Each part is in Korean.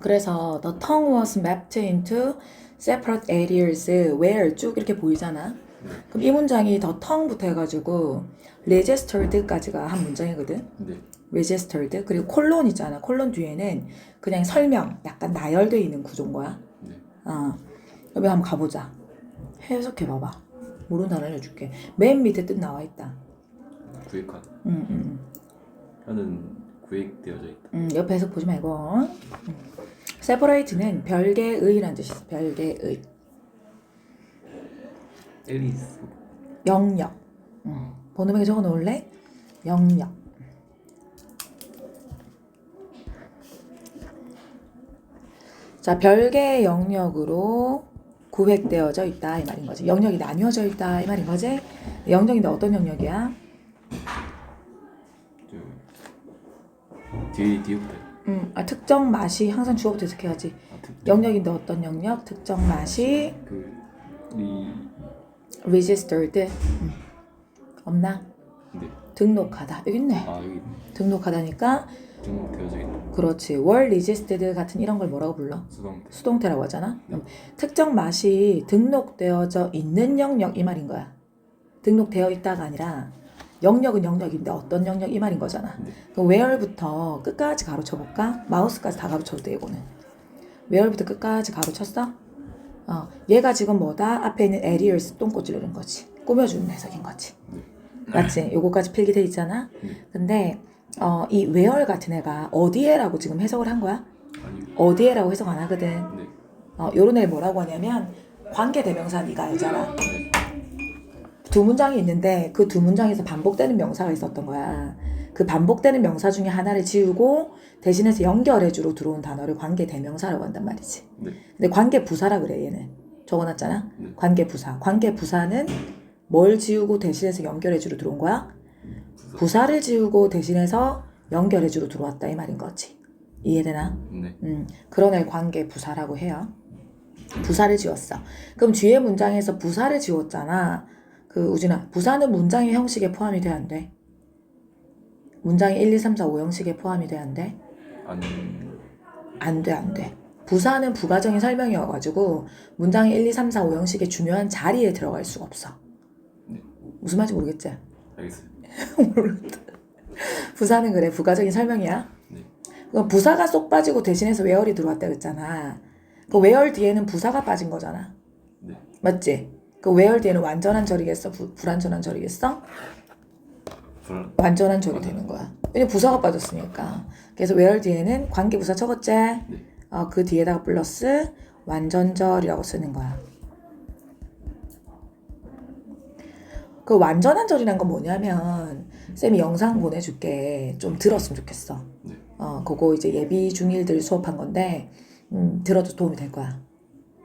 그래서 the tongue was mapped into separate areas where 쭉 이렇게 보이잖아. 그럼 이 문장이 the tongu부터 해가지고 registered까지가 한 문장이거든. 네. registered 그리고 콜론 있잖아. 콜론 뒤에는 그냥 설명, 약간 나열되어 있는 구조인 거야. 네. 어. 여기 한번 가보자. 해석해 봐봐. 모르는 단어 알려줄게. 맨 밑에 뜻 나와 있다. 구획한. 음, 음, 현은 구획되어져 있다. 음, 옆에 해석 보지 말고. 음. Separate는 별개의라는 뜻이 있어. 별개의. 앨리스. 영역. 음. 번호명에 적어 놓을래? 영역. 자, 별개의 영역으로 구획되어져 있다 이 말인 거지. 영역이 나뉘어져 있다 이 말인 거지. 영역인데 어떤 영역이야? 저 뒤에 뒤에부터. 음, 아, 특정 맛이 항상 주어부터 해석해야지. 아, 특. 영역인데 어떤 영역? 특정 맛이 그 리 registered. 음. 없나? 네. 등록하다. 여기 있네. 아 여기 등록하다니까 등록되어져 있다. 그렇지. 월 리지스티드 같은 이런 걸 뭐라고 불러? 수동태. 수동태라고 하잖아. 네. 음, 특정 맛이 등록되어져 있는 영역 이 말인 거야. 등록되어 있다가 아니라 영역은 영역인데 어떤 영역 이 말인 거잖아. 네. 그럼 where부터 끝까지 가로쳐 볼까? 마우스까지 다 가로쳐도 돼 이거는. where부터 끝까지 가로쳤어? 어, 얘가 지금 뭐다? 앞에 있는 areas 똥꼬 찌르는 거지. 꾸며주는 해석인 거지. 네. 맞지? 요거까지 필기돼 있잖아. 네. 근데 어, 이 where 같은 애가 어디에라고 지금 해석을 한 거야? 아니. 어디에라고 해석 안 하거든. 네. 어, 요런 애 뭐라고 하냐면 관계 대명사 네가 알잖아. 네. 두 문장이 있는데 그 두 문장에서 반복되는 명사가 있었던 거야. 그 반복되는 명사 중에 하나를 지우고 대신해서 연결해주로 들어온 단어를 관계 대명사라고 한단 말이지. 네. 근데 관계 부사라 그래 얘는. 적어놨잖아. 네. 관계 부사. 관계 부사는 뭘 지우고 대신해서 연결해주로 들어온 거야? 부사. 부사를 지우고 대신해서 연결해주로 들어왔다 이 말인 거지. 이해되나? 네. 음, 그런 애 관계 부사라고 해요. 부사를 지웠어. 그럼 뒤에 문장에서 부사를 지웠잖아. 그 우진아, 부사는 문장의 형식에 포함이 돼야 안 돼? 문장의 1, 2, 3, 4, 5 형식에 포함이 돼야 안 돼? 안. 안 돼, 안 돼. 부사는 부가적인 설명이어가지고 문장의 1, 2, 3, 4, 5 형식의 중요한 자리에 들어갈 수가 없어. 네. 무슨 말인지 모르겠지? 알겠어요. 부사는 그래, 부가적인 설명이야. 네. 그럼 부사가 쏙 빠지고 대신해서 웨얼이 들어왔다 그랬잖아. 그 웨얼 뒤에는 부사가 빠진 거잖아. 네. 맞지? 그 웨얼 뒤에는 완전한 절이겠어? 부, 불완전한 절이겠어? 완전한 절이 되는 거야. 왜냐 부사가 빠졌으니까. 그래서 웨얼 뒤에는 관계 부사 적었지? 네. 어, 그 뒤에다가 플러스 완전절이라고 쓰는 거야. 그 완전한 절이란 건 뭐냐면 쌤이 영상 보내줄게. 좀 들었으면 좋겠어. 네. 어, 그거 이제 예비 중일들 수업한 건데 음, 들어도 도움이 될 거야.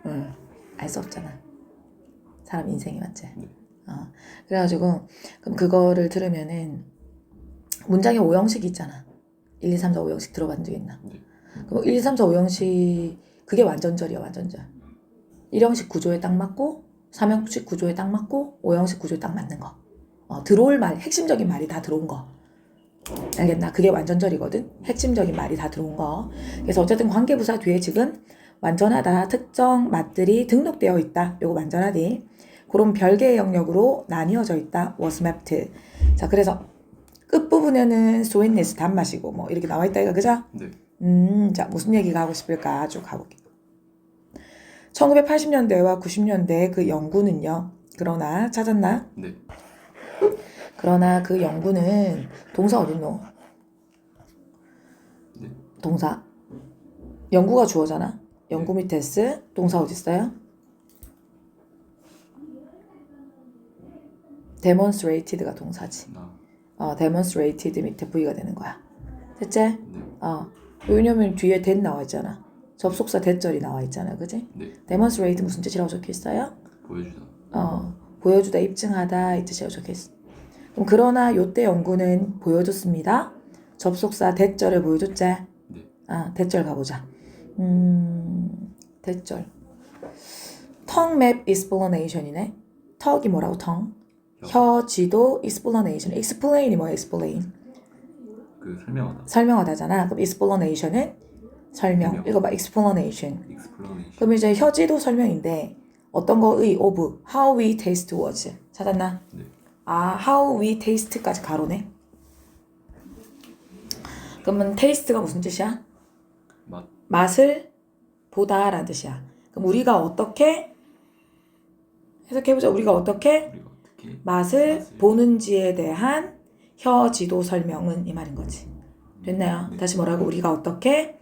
응. 알수 없잖아. 사람 인생이 맞지? 네. 어. 그래가지고 그럼 그거를 들으면은 문장에 5형식이 있잖아. 1, 2, 3, 4, 5형식 들어본 적 있나? 네. 그럼 1, 2, 3, 4, 5형식 그게 완전절이야 완전절. 1형식 구조에 딱 맞고 3형식 구조에 딱 맞고 5형식 구조에 딱 맞는 거. 어, 들어올 말 핵심적인 말이 다 들어온 거. 알겠나? 그게 완전절이거든. 핵심적인 말이 다 들어온 거. 그래서 어쨌든 관계부사 뒤에 지금 완전하다 특정 맛들이 등록되어 있다. 요거 완전하디. 그런 별개의 영역으로 나뉘어져 있다. was mapped. 자, 그래서 끝부분에는 sweetness 단맛이고 뭐 이렇게 나와 있다 이거 그죠? 네. 음, 자, 무슨 얘기가 하고 싶을까 쭉 가볼게요. 1980년대와 90년대 그 연구는요. 그러나 찾았나? 네. 그러나 그 연구는 동사 어딨노? 네. 동사. 연구가 주어잖아. 연구 밑에 S. 동사 어딨어요? Demonstrated가 동사지. 나. 어, demonstrated 밑에 V가 되는 거야. 됐지? 네. 어. 왜냐면 뒤에 that 나와 있잖아. 접속사 대절이 나와 있잖아. 그지? 네. demonstrate 무슨 뜻이라고 적혀 있어요? 보여주다. 어, 보여주다, 입증하다 이 뜻이라고 적혀 있어. 그럼 그러나 요때 연구는 보여줬습니다. 접속사 대절을 보여줬지? 네. 아, 대절 가보자. 음, 대절. tongue map explanation이네. 턱이 뭐라고 tongue? 혀 지도 explanation. explain이 뭐야 explain? 그 설명하다. 설명하다잖아. 그럼 explanation은 설명. 설명. 읽어봐. explanation. explanation. 그럼 이제 혀지도 설명인데 어떤 거의 of how we taste was 찾았나? 네. 아 how we taste까지 가로네. 그러면 taste가 무슨 뜻이야? 맛. 맛을 보다라는 뜻이야. 그럼 우리가 어떻게 해석해보자. 우리가 어떻게 우리가 맛을 보는지에 대한 혀지도 설명은 이 말인 거지. 됐나요? 네. 다시 뭐라고? 우리가 어떻게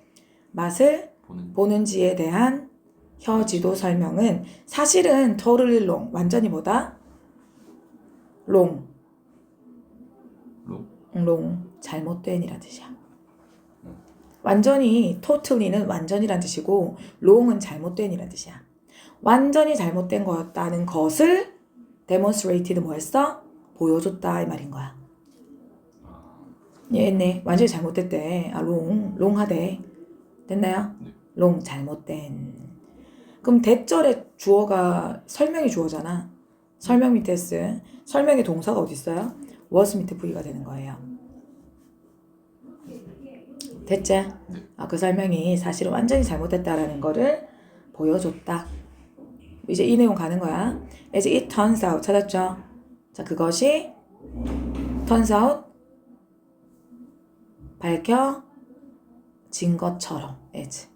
맛을 보는 보는지에 대한 혀지도 설명은 사실은 토를롱 완전히 뭐다? 롱, 로롱 잘못된이란 뜻이야. 완전히 totally는 완전이란 뜻이고 롱은 잘못된이란 뜻이야. 완전히 잘못된 거였다는 것을 demonstrated 뭐했어? 보여줬다 이 말인 거야. 얘네 완전히 잘못됐대. 아 롱, 롱하대. 됐나요? 네. 롱 잘못된. 그럼 대절의 주어가 설명이 주어잖아. 설명 밑에 쓰. 설명의 동사가 어디 있어요? was 밑에 V가 되는 거예요. 됐지? 네. 아, 그 설명이 사실은 완전히 잘못됐다라는 거를 보여줬다. 이제 이 내용 가는 거야. As it turns out 찾았죠? 자, 그것이 turns out 밝혀진 것처럼 as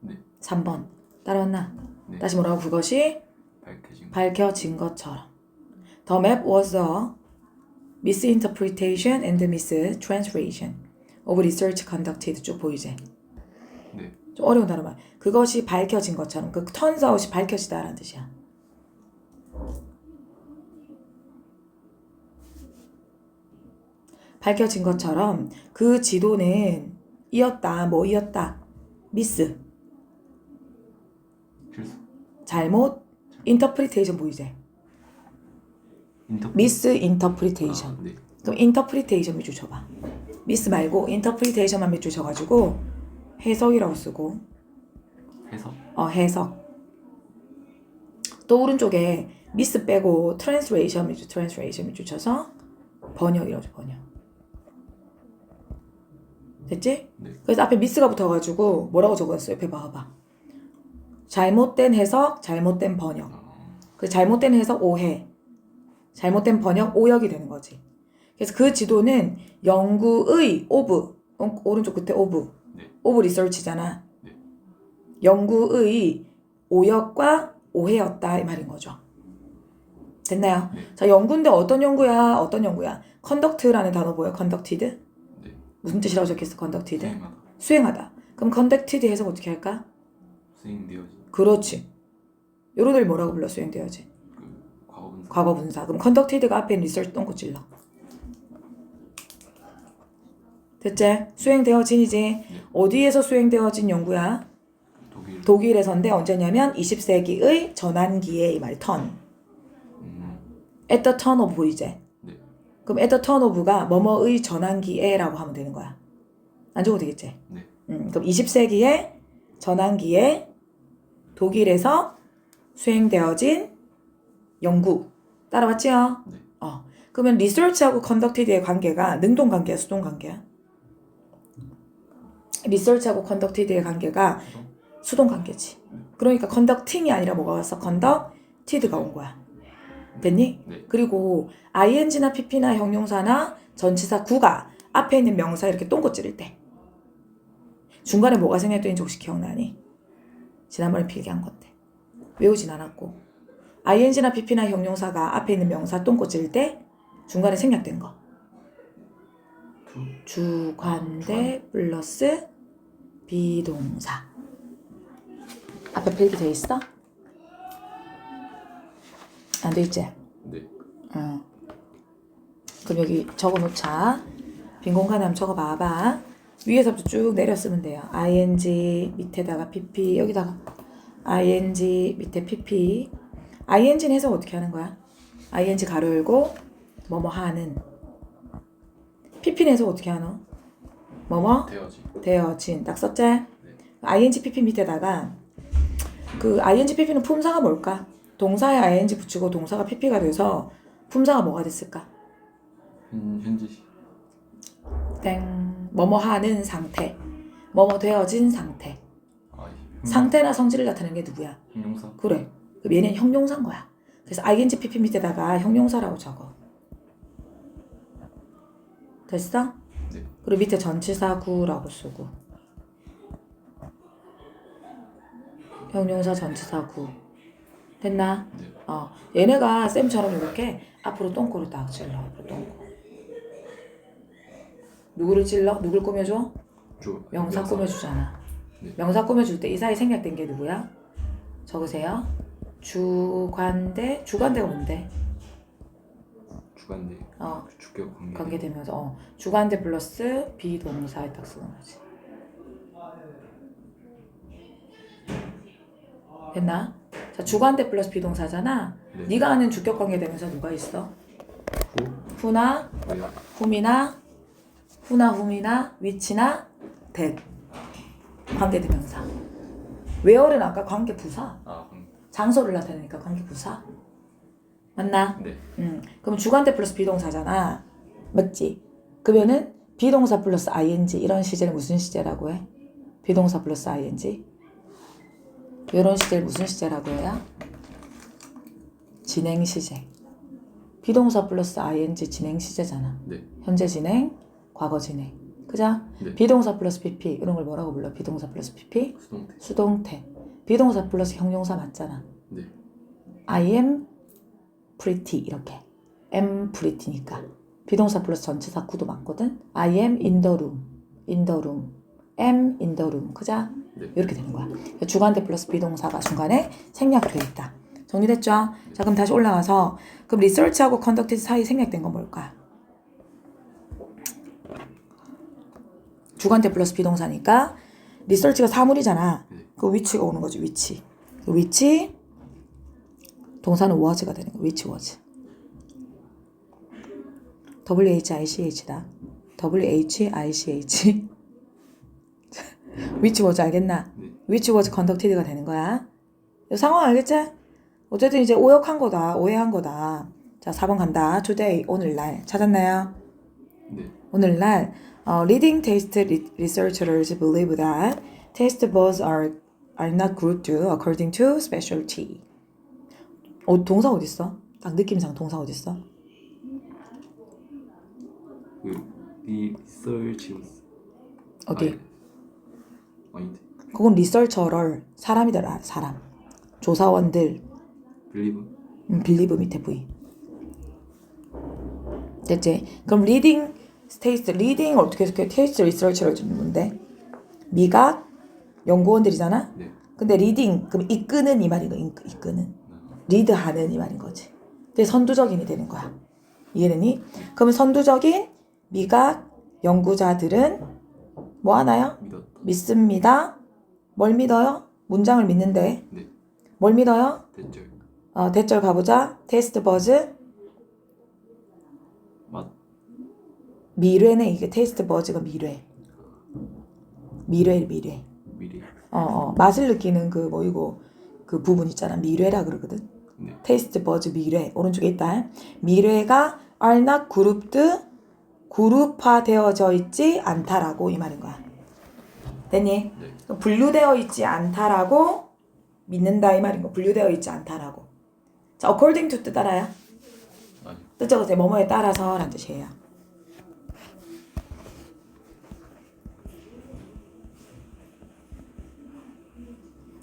네. 3번 따라왔나? 네. 다시 뭐라고 그것이 밝혀진 거. 밝혀진 것처럼 The map was a misinterpretation and mistranslation of research conducted 쭉 보이지? 네. 좀 어려운 단어만 그것이 밝혀진 것처럼 그 turns out이 밝혀지다라는 뜻이야 밝혀진 것처럼 그 지도는 이었다 뭐 이었다 미스 실수. 잘못 인터프리테이션? 인터. 미스 인터프리테이션 아, 네. 그럼 인터프리테이션 밑줄 쳐봐 미스 말고 인터프리테이션만 밑줄 쳐가지고 해석이라고 쓰고 해석. 어 해석 또 오른쪽에 미스 빼고 트랜스레이션 밑줄 트랜스레이션 밑줄 쳐서 번역이라고 쳐 번역 됐지? 네. 그래서 앞에 미스가 붙어가지고 뭐라고 적었어요? 옆에 봐봐 잘못된 해석 잘못된 번역 아, 그 잘못된 해석 오해, 잘못된 번역 오역이 되는 거지. 그래서 그 지도는 연구의 오브 어, 오른쪽 끝에 오브 네. 오브 리서치잖아. 네. 연구의 오역과 오해였다 이 말인 거죠. 됐나요? 네. 자 연구인데 어떤 연구야? 어떤 연구야? 컨덕트라는 단어 보여? 컨덕티드? 네. 무슨 뜻이라고 적혔어? 컨덕티드? 수행하다. 수행하다. 그럼 컨덕티드 해석 어떻게 할까? 수행되어진 그렇지. 요로들 뭐라고 불러 수행되어지? 그 과거 분사. 과거 분사. 그럼 컨덕티드가 앞에 리서치 똥꼬 찔러. 됐지? 수행되어진이지. 어디에서 수행되어진 연구야? 독일. 독일에서인데 언제냐면 20세기의 전환기에 이말 턴. 음. at the turn of 이제. 네. 그럼 at the turn of가 뭐뭐의 전환기에라고 하면 되는 거야. 안 적어도 되겠지? 네. 음, 그럼 20세기의 전환기에 독일에서 수행되어진 연구. 따라왔지요? 네. 어. 그러면 리서치하고 컨덕티드의 관계가 능동 관계야, 수동 관계야? 리서치하고 컨덕티드의 관계가 수동. 관계지. 그러니까 컨덕팅이 아니라 뭐가 왔어? 컨덕티드가 온 거야. 됐니? 네. 그리고 ing나 pp나 형용사나 전치사 구가 앞에 있는 명사 이렇게 똥꼬 찌를 때 중간에 뭐가 생략되는지 혹시 기억나니? 지난번에 필기한 건데 외우진 않았고 ing나 pp나 형용사가 앞에 있는 명사 똥꼬 찌를 때 중간에 생략된 거 투. 주관대 플러스 비동사 앞에 필기 돼 있어? 안 돼 있지? 네. 어. 그럼 여기 적어놓자. 빈 공간에 한번 적어봐봐. 위에서부터 쭉 내려 쓰면 돼요. ing 밑에다가 pp 여기다가 ing 밑에 pp ing는 해석 어떻게 하는 거야? ing 가로 열고 뭐뭐 하는 pp는 해석 어떻게 하노? 뭐뭐 되어진. 되어진 딱 썼지? ing pp 밑에다가 그 ing pp는 품사가 뭘까? 동사에 ing 붙이고 동사가 pp가 돼서 품사가 뭐가 됐을까? 현 현지시. 땡 뭐뭐 하는 상태, 뭐뭐 되어진 상태. 아, 형- 상태나 성질을 나타내는 게 누구야? 형용사. 그래. 그럼 얘는 형용사인 거야. 그래서 ing pp 밑에다가 형용사라고 적어. 됐어? 네. 그리고 밑에 전치사구라고 쓰고. 형용사 전치사구. 됐나? 네. 어. 얘네가 쌤처럼 이렇게 앞으로 똥꼬를 딱 찔러. 앞으로 똥꼬. 누구를 찔러? 누굴 꾸며줘? 주. 명사 꾸며주잖아. 네. 명사 꾸며줄 때 이 사이 생략된 게 누구야? 적으세요. 주관대 주관대가 뭔데? 주관대. 어 주격 관계. 관계되면서 어 주관대 플러스 비동사에 딱 쓰는 거지. 됐나? 자 주관대 플러스 비동사잖아. 네. 네가 아는 주격 관계되면서 누가 있어? 후. 후나 왜요? 훔이나 후나 훔이나 위치나 대 관계대명사. 웨어는 아까 관계 부사. 아, 음. 장소를 나타내니까 관계 부사. 맞나? 네. 음. 그럼 주관대 플러스 비동사잖아. 맞지? 그러면은 비동사 플러스 ing 이런 시제를 무슨 시제라고 해? 비동사 플러스 ing. 이런 시제를 무슨 시제라고 해요? 진행 시제. 비동사 플러스 ing 진행 시제잖아. 네. 현재 진행, 과거 진행. 그죠? 네. 비동사 플러스 pp 이런 걸 뭐라고 불러? 비동사 플러스 pp 수동태. 수동태. 비동사 플러스 형용사 맞잖아. 네. I am pretty 이렇게. am pretty니까. 비동사 플러스 전치사 구도 맞거든. I am in the room. in the room. am in the room. 그죠? 네. 이렇게 되는 거야. 주관대 플러스 비동사가 중간에 생략되어 있다. 정리됐죠? 자, 그럼 다시 올라가서 그럼 리서치하고 컨덕티드 사이 생략된 건 뭘까? 주관대 플러스 비동사니까 리서치가 사물이잖아. 네. 그 위치가 오는 거지, 위치. 그 위치 동사는 was가 되는 거야. which was. W-H-I-C-H다. W-H-I-C-H. which was 알겠나? 네. which was conducted가 되는 거야. 이 상황 알겠지? 어쨌든 이제 오역한 거다. 오해한 거다. 자, 4번 간다. today, 오늘날. 찾았나요? 네. 오늘날 어, leading taste re- researchers believe that taste buds are are not grouped according to specialty. 어, 동사 어디 있어? 딱 느낌상 동사 어디 있어? 그 researchers. 어디? 아, 아닌데. 그건 리서처럴 사람이더라 사람 조사원들 believe. 음, 빌리브 밑에 V 됐지? 그럼 리딩 스테이스 리딩 어떻게 해석해? 테이스트 리서치를 주는 건데 미각 연구원들이잖아. 네. 근데 리딩 그럼 이끄는 이 이끄- 이끄는 아, 리드하는 이 말인 거지. 그게 선두적인이 되는 거야. 이해되니? 그러면 선두적인 미각 연구자들은 뭐 하나요? 믿었다. 믿습니다. 뭘 믿어요? 문장을 믿는데 네. 뭘 믿어요? 대절. 어, 대절 가보자. 테스트 버즈 맛. 미래네 이게 테스트 버즈가 미래. 미래 미래. 미래. 어, 어 맛을 느끼는 그 뭐이고 그 부분 있잖아. 미래라 그러거든. 네. 테이스트 버즈 미래 오른쪽에 있다. 미래가 are not grouped 그룹화되어져 있지 않다라고 이 말인 거야. 됐니? 네. 분류되어 있지 않다라고 믿는다 이 말인 거. 분류되어 있지 않다라고. 자, according to 뜻 알아요? 뜻 적으세요. 뭐뭐에 따라서라는 뜻이에요.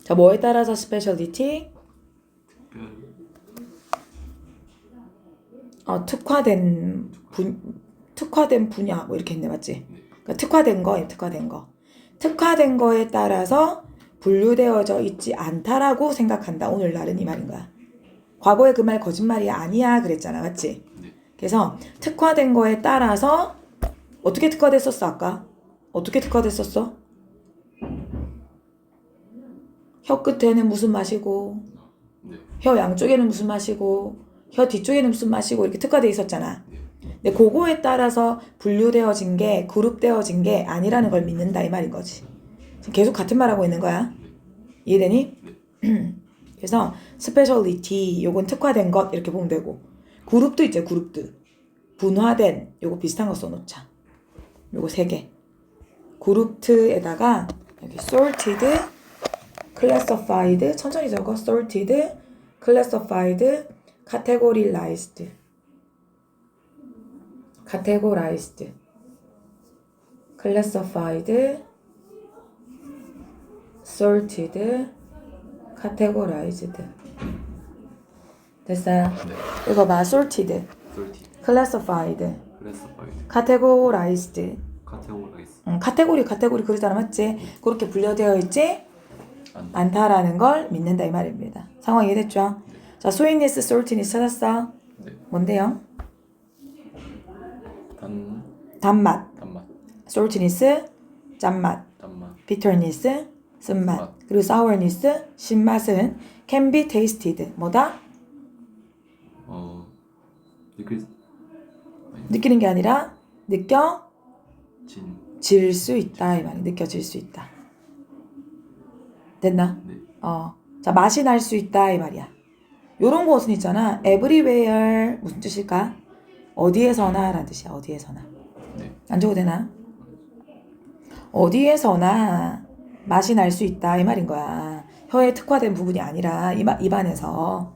자, 뭐에 따라서 스페셜리티? 특별. 어, 특화된 분 특화된 분야 뭐 이렇게 했네 맞지? 네. 그러니까 특화된 거, 특화된 거. 특화된 거에 따라서 분류되어져 있지 않다라고 생각한다. 오늘날은 이 말인 거야. 과거에 그 말 거짓말이 아니야 그랬잖아. 맞지? 네. 그래서 특화된 거에 따라서 어떻게 특화됐었어 아까? 어떻게 특화됐었어? 혀 끝에는 무슨 맛이고 네. 혀 양쪽에는 무슨 맛이고 혀 뒤쪽에는 무슨 맛이고 이렇게 특화돼 있었잖아. 네. 근데 그거에 따라서 분류되어진 게 그룹되어진 게 아니라는 걸 믿는다 이 말인 거지. 계속 같은 말하고 있는 거야. 이해되니? 그래서 스페셜리티 요건 특화된 것 이렇게 보면 되고 그룹도 있죠 그룹도 분화된 요거 비슷한 거 써놓자. 요거 세 개. 그룹트에다가 여기 sorted, classified 천천히 적어 sorted, classified, categorized, categorized, classified, sorted, categorized. 됐어요? 네. 읽어봐. sorted, 솔티. classified, 클래스파이드. categorized. 카테고라이즈. 음, 카테고리 카테고리 그러잖아 맞지? 그렇게 분류되어 있지 안. 않다라는 걸 믿는다 이 말입니다. 상황 이해됐죠? 자, sweetness, saltiness 찾았어? 네. 뭔데요? 단 단맛, 단맛. saltiness, 짠맛, 단맛. bitterness, 쓴맛, 쓴맛. 그리고 sourness, 신맛은 can be tasted, 뭐다? 어. 느낄 느끼는 게 아니라 느껴질 진. 수 있다 이 말이 느껴질 수 있다. 됐나? 네. 어, 자 맛이 날 수 있다 이 말이야. 요런 것은 있잖아. everywhere 무슨 뜻일까? 어디에서나 라는 뜻이야. 어디에서나. 네. 안 적어도 되나? 어디에서나 맛이 날 수 있다 이 말인 거야. 혀에 특화된 부분이 아니라 입, 입안에서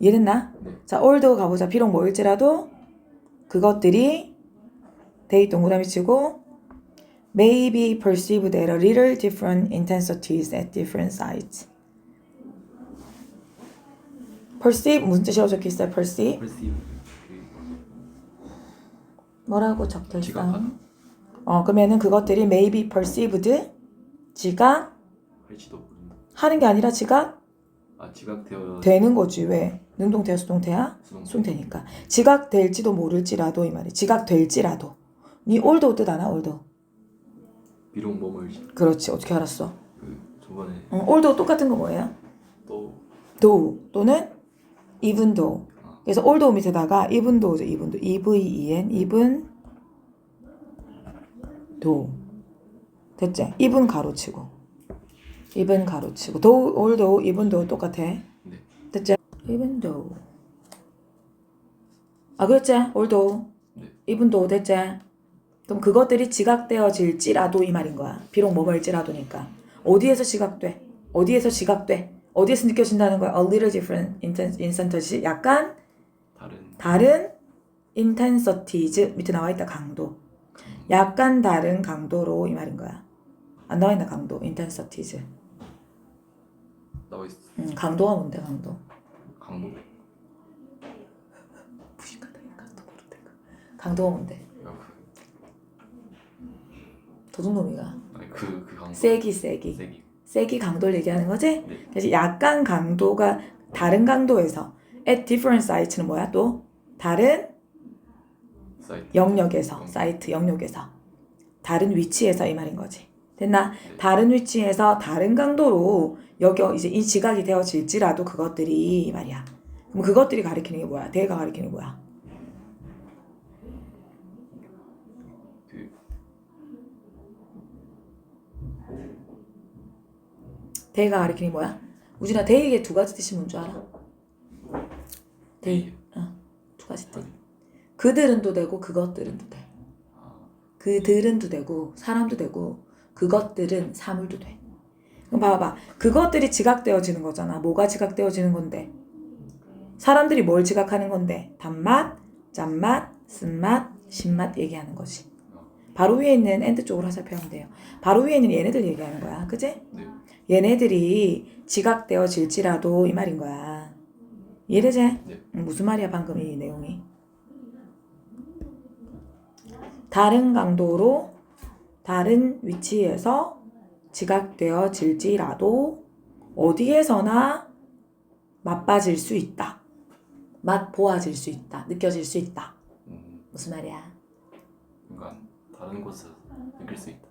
이해됐나? 네. 자, 올드 가보자. 비록 뭐일지라도 그것들이 데이 동그라미 치고 may be perceived at a little different intensities at different sites. Perceive 무슨 뜻이라고 적혀 있어요? perceive 퍼시브. 뭐라고 적혀 있어? 지각하다. 어 그러면은 그것들이 may be perceived 지각 할지도 모른다. 하는 게 아니라 지각 아 지각되어. 되는 거지 왜? 능동태야 수동태야? 수동. 수동태니까 지각 될지도 모를지라도 이 말이 지각 될지라도 니 올도 뜻 아나 올도 비록 머물지. 그렇지 어떻게 알았어? 그 저번에 응, 올도 똑같은 거 뭐예요? 또 though 또는 아. 그래서 올도 밑에다가 even though죠 even even though 됐지? even 가로치고 even 가로치고 although, even though 똑같아 네. 됐지? though 아 그랬지? although 네. though 됐지? 그럼 그것들이 지각되어질지라도 이 말인 거야 비록 뭐뭐일지라도니까 어디에서 지각돼? 어디에서 지각돼? 어디에서 느껴진다는 거야? A little different inten- intensity 약간 다른. 다른 intensities 밑에 나와 있다 강도. 약간 다른 강도로 이 말인 거야. 안 나와 있나 강도? intensities. 나와 있어. 음, 강도가 뭔데 강도? 강도. 무식하다 이 강도 모르다가. 강도가 뭔데? 야, 그 도둑놈이가 아니 그그 강도. 세기 세기. 세기. 세기 강도를 얘기하는 거지? 네. 그래서 약간 강도가 다른 강도에서 at different sites는 뭐야 또? 다른 사이트. 영역에서 영- 사이트 영역에서. 다른 위치에서 이 말인 거지. 됐나? 네. 다른 위치에서 다른 강도로 여기 이제 이 지각이 되어질지라도 그것들이 이 말이야. 그럼 그것들이 가리키는 게 뭐야? 대가 가리키는 게 뭐야 대가 가리키는 게 뭐야 우진아 대에게 두 가지 뜻이 뭔 줄 알아 대두 가지 뜻 그들은도 되고 그것들은도 돼 그들은도 되고 사람도 되고 그것들은 사물도 돼. 그럼 봐봐. 그것들이 지각되어지는 거잖아. 뭐가 지각되어지는 건데? 사람들이 뭘 지각하는 건데? 단맛, 짠맛, 쓴맛, 신맛 얘기하는 거지. 바로 위에 있는 엔드 쪽으로 화살표하면 돼요. 바로 위에 있는 얘네들 얘기하는 거야. 그지? 네. 얘네들이 지각되어질지라도 이 말인 거야. 이해되지? 네. 음, 무슨 말이야 방금 이 내용이? 다른 강도로 다른 위치에서 지각되어질지라도 어디에서나 맛봐질 수 있다. 맛 보아질 수 있다. 느껴질 수 있다. 음, 무슨 말이야? 그러니까 다른 곳에서 느낄 수 있다.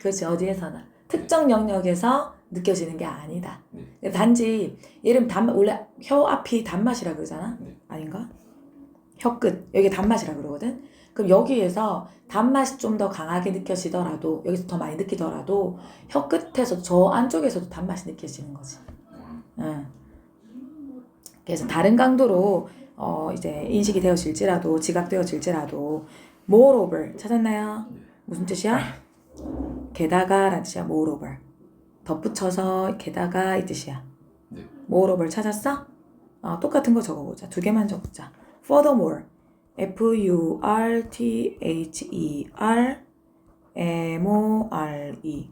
그렇지 어디에서나 특정 영역에서 느껴지는 게 아니다. 네. 단지 이름 단 원래 혀 앞이 단맛이라 그러잖아. 네. 아닌가? 혀 끝 여기 단맛이라 그러거든. 그럼 여기에서 단맛이 좀 더 강하게 느껴지더라도 여기서 더 많이 느끼더라도 혀 끝에서 저 안쪽에서도 단맛이 느껴지는 거지. 음, 응. 그래서 다른 강도로 어 이제 인식이 되어질지라도 지각되어질지라도 moreover 찾았나요? 네. 무슨 뜻이야? 게다가라는 뜻이야. moreover. 덧붙여서 게다가 이 뜻이야. 네. moreover 찾았어? 어, 똑같은 거 적어보자. 두 개만 적자. furthermore. F U R T H E R M O R E.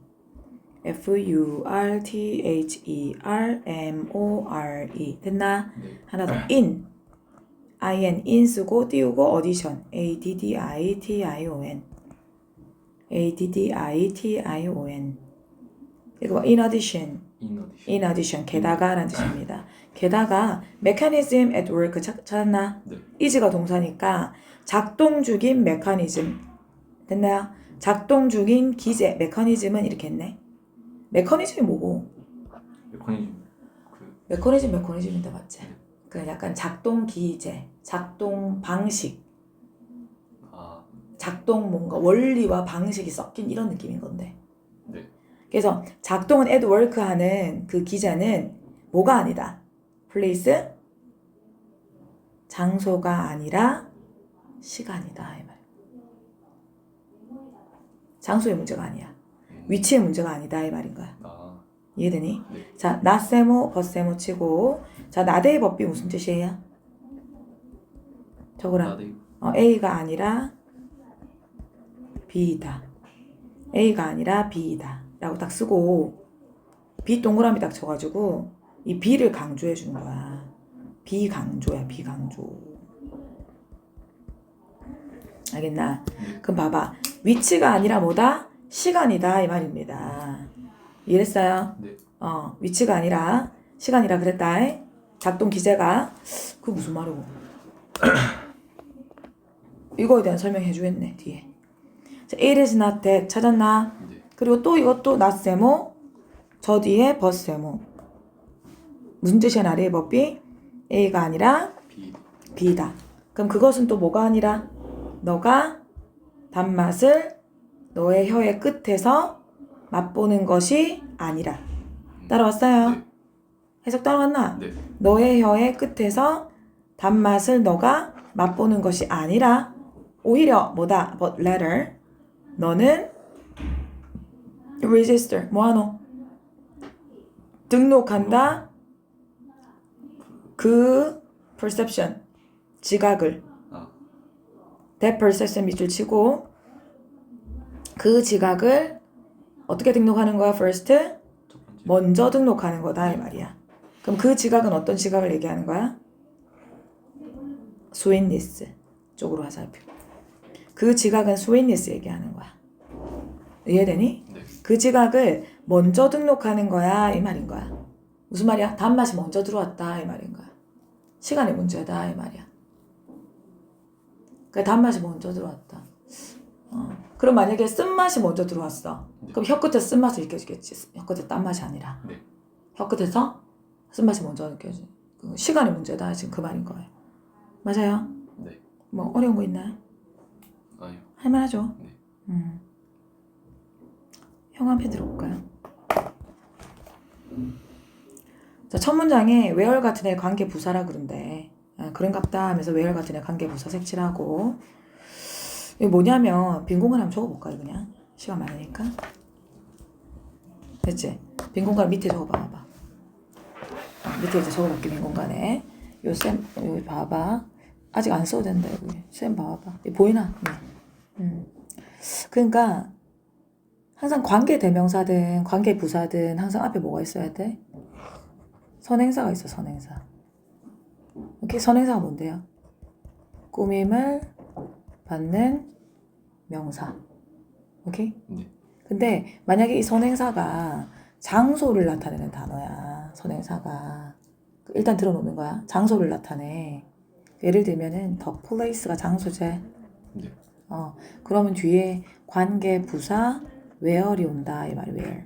F U R T H E R M O R E. 됐나? 네. 하나 더. in. in in 쓰고 띄우고 addition. A D D I T I O N. A D D I T I O N. 이거 봐. in addition. In addition. addition 게다가라는 뜻입니다. 게다가 mechanism at work 찾- 찾았나? 네. is가 동사니까 작동 중인 메커니즘 됐나요? 작동 중인 기제 메커니즘은 이렇게 했네. 메커니즘이 뭐고? 메커니즘 그 메커니즘 메커니즘인데 맞지? 그 약간 작동 기제, 작동 방식, 아, 작동 뭔가 원리와 방식이 섞인 이런 느낌인 건데. 네. 그래서 작동은 work 하는 그 기자는 뭐가 아니다. place 장소가 아니라 시간이다 이 말. 장소의 문제가 아니야. 음, 위치의 문제가 아니다 이 말인 거야. 아, 이해되니? 네. 자, 나세모 버세모 치고 자, 나대의 법비 무슨 뜻이에요? 나대 어, A가 아니라 B이다. A가 아니라 B이다. 라고 딱 쓰고 B 동그라미 딱 쳐가지고 이 B를 강조해 주는 거야. 비강조야, 비강조. 알겠나? 네. 그럼 봐봐. 위치가 아니라 뭐다? 시간이다. 이 말입니다. 이해했어요? 네. 어, 위치가 아니라 시간이라 그랬다. 작동 기제가 그 무슨 말이고? 이거에 대한 설명해 주겠네 뒤에. 자, not that 찾았나? 네. 그리고 또 이것도 not 세모 저 뒤에 but 세모 무슨 뜻이야 나리의 법비? A가 아니라 B B다. 그럼 그것은 또 뭐가 아니라 너가 단맛을 너의 혀의 끝에서 맛보는 것이 아니라 따라왔어요? 네. 해석 따라왔나? 네. 너의 혀의 끝에서 단맛을 너가 맛보는 것이 아니라 오히려 뭐다? but rather 너는 register 뭐하노? 등록한다 그 perception 지각을 아, that perception 밑줄 치고 그 지각을 어떻게 등록하는 거야 first? 먼저 등록하는 거다 이 말이야. 그럼 그 지각은 어떤 지각을 얘기하는 거야? 스윗니스 쪽으로 화살표. 그 지각은 스윗니스 얘기하는 거야. 이해되니? 네. 그 지각을 먼저 등록하는 거야 이 말인 거야. 무슨 말이야? 단맛이 먼저 들어왔다 이 말인 거야. 시간의 문제다 이 말이야. 그 단맛이 먼저 들어왔다. 어. 그럼 만약에 쓴맛이 먼저 들어왔어. 그럼 혀 끝에 쓴맛을 느껴지겠지. 혀 끝에 딴맛이 아니라. 네. 혀 끝에서 쓴맛이 먼저 느껴지. 그 시간의 문제다 지금 그 말인 거예요. 맞아요? 네. 뭐 어려운 거 있나요? 할만하죠. 네. 음. 형 한 편 들어볼까요? 자, 첫 문장에 외열 같은 애 관계 부사라 그런데 아, 그런갑다 하면서 외열 같은 애 관계 부사 색칠하고 이게 뭐냐면 빈 공간 한번 적어볼까요 그냥 시간 많으니까 됐지? 빈 공간 밑에 적어봐봐 어, 밑에 이제 적어볼게 빈 공간에 요 쌤 여기 봐봐 아직 안 써도 된다 여기 쌤 봐봐 보이나? 네. 음. 그러니까 항상 관계 대명사든 관계 부사든 항상 앞에 뭐가 있어야 돼? 선행사가 있어 선행사. 오케이 선행사가 뭔데요? 꾸밈을 받는 명사. 오케이? 네. 근데 만약에 이 선행사가 장소를 나타내는 단어야. 선행사가 일단 들어놓는 거야. 장소를 나타내. 예를 들면은 the place가 장소제. 네. 어, 그러면 뒤에 관계 부사 where이 온다 이 말이 where.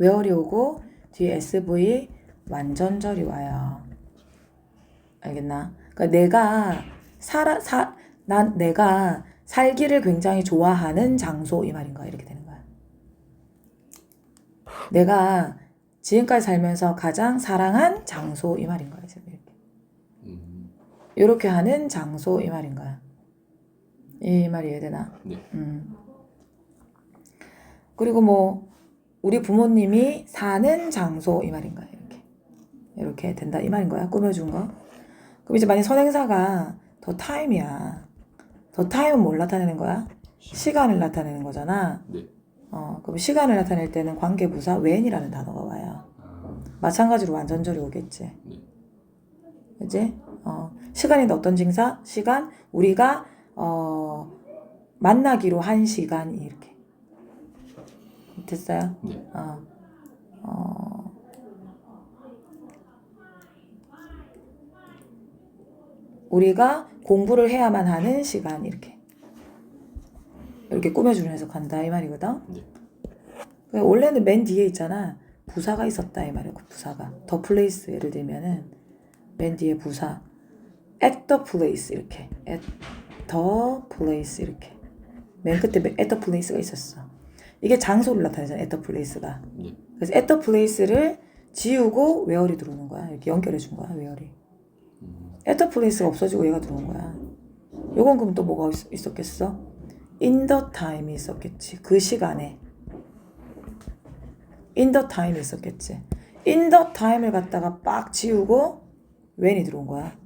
where이 오고 뒤에 SV 완전절이 와요. 알겠나? 그러니까 내가 살아 사 난 내가 살기를 굉장히 좋아하는 장소 이 말인 거야 이렇게 되는 거야. 내가 지금까지 살면서 가장 사랑한 장소 이 말인 거야 지금 이렇게. 음, 이렇게 하는 장소 이 말인 거야. 이 말이 이해되나? 네. 음. 그리고 뭐 우리 부모님이 사는 장소 이 말인 거야 이렇게 이렇게 된다 이 말인 거야 꾸며준 거. 그럼 이제 만약 선행사가 더 타임이야. 더 타임은 뭘 나타내는 거야? 시간을 나타내는 거잖아. 네. 어 그럼 시간을 나타낼 때는 관계부사 when이라는 단어가 와요. 아, 마찬가지로 완전절이 오겠지. 네. 그지? 어, 시간이 어떤 징사? 시간? 우리가, 어, 만나기로 한 시간이 이렇게. 됐어요? 네. 어, 어, 우리가 공부를 해야만 하는 시간, 이렇게. 이렇게 꾸며주는 해석한다, 이 말이거든? 네. 그 원래는 맨 뒤에 있잖아. 부사가 있었다 이 말이고 부사가 더 플레이스 예를 들면은 맨 뒤에 부사 at the place 이렇게 at the place 이렇게 맨 끝에 at the place가 있었어. 이게 장소를 나타내잖아 at the place가. 네. 그래서 at the place를 지우고 where이 들어오는 거야. 이렇게 연결해 준 거야 where이. 음, at the place가 없어지고 얘가 들어온 거야. 요건 그럼 또 뭐가 있, 있었겠어? in the time이 있었겠지. 그 시간에. in the time이 있었겠지. in the time을 갖다가 빡 지우고 when이 들어온 거야.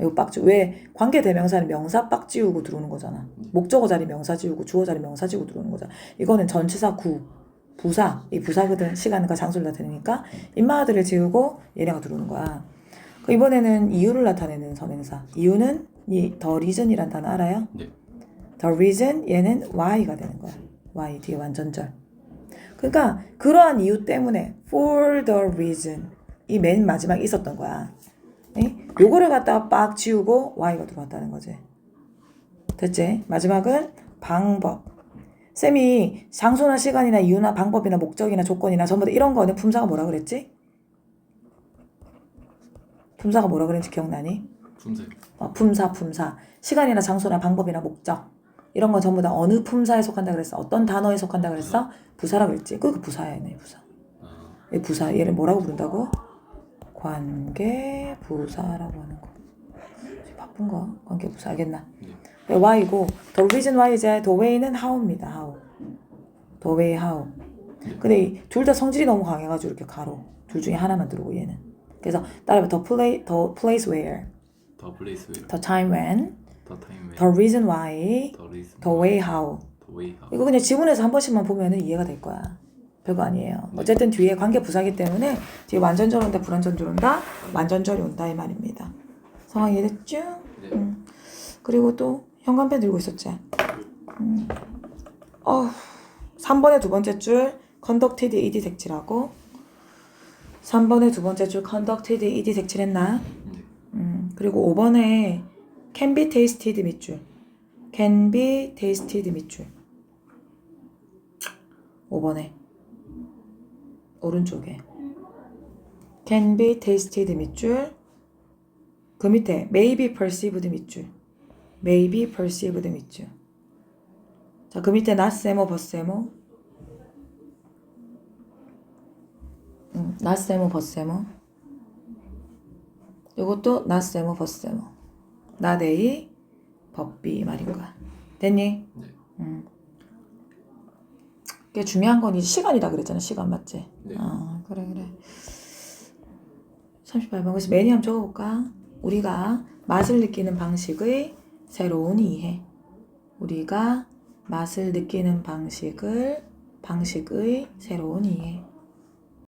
이거 빡 지, 왜 관계 대명사는 명사 빡 지우고 들어오는 거잖아. 목적어 자리 명사 지우고 주어 자리 명사 지우고 들어오는 거잖아. 이거는 전치사 구, 부사, 이 부사거든. 시간과 장소를 나타내니까 인마들을 지우고 얘네가 들어오는 거야. 그 이번에는 이유를 나타내는 선행사. 이유는 이 the reason이란 단어 알아요? 네. the reason 얘는 why가 되는 거야. why 뒤에 완전절. 그러니까 그러한 이유 때문에 for the reason 이 맨 마지막에 있었던 거야. 에? 요거를 갖다가 빡 지우고 why가 들어왔다는 거지. 됐지? 마지막은 방법. 쌤이 장소나 시간이나 이유나 방법이나 목적이나 조건이나 전부 다 이런 거는 품사가 뭐라 그랬지? 품사가 뭐라 그랬는지 기억나니? 품새. 어, 품사, 품사. 시간이나 장소나 방법이나 목적. 이런 건 전부 다 어느 품사에 속한다 그랬어? 어떤 단어에 속한다 그랬어? 부사라 그랬지. 그 부사야, 얘네 부사. 아, 이 부사. 얘를 뭐라고 부른다고? 관계 부사라고 하는 거. 바쁜 거. 관계 부사 알겠나? 네. why이고 the reason why 이제 the way는 how입니다. how. the way how. 근데 둘 다 성질이 너무 강해가지고 이렇게 가로. 둘 중에 하나만 들어오고 얘는. 그래서 따라해 the play the place where, 더 플레이스 웨이. the time when, 더 타임 웨이. the reason why, 더 리스. the way how. 더 웨이. 하. 이거 그냥 지문에서 한 번씩만 보면은 이해가 될 거야. 별거 아니에요. 어쨌든 뒤에 관계 부사기 때문에 뒤에 완전절 온다, 불완전절 온다, 완전절이 온다 이 말입니다. 상황 이해됐죠? 네. 음. 그리고 또 현관펜 들고 있었지. 음. 어, 3번의 두 번째 줄 conducted ed 색칠하고 3번의 두 번째 줄 conducted ed 색칠했나? 네. 음, 그리고 5번에 can be tasted 밑줄. can be tasted 밑줄. 5번에 오른쪽에 can be tasted 밑줄. 그 밑에 may be perceived 밑줄. may be perceived 밑줄. 자, 그 밑에 not 세모 버세모. 음, not 세모 버세모. 요것도 나세모 버세모 나데이 법비 말인 거야 됐니? 네. 음. 그게 중요한 건 이제 시간이다 그랬잖아 시간 맞지? 네. 아 그래 그래 38번 그래서 매니 한번 적어볼까? 우리가 맛을 느끼는 방식의 새로운 이해 우리가 맛을 느끼는 방식을 방식의 새로운 이해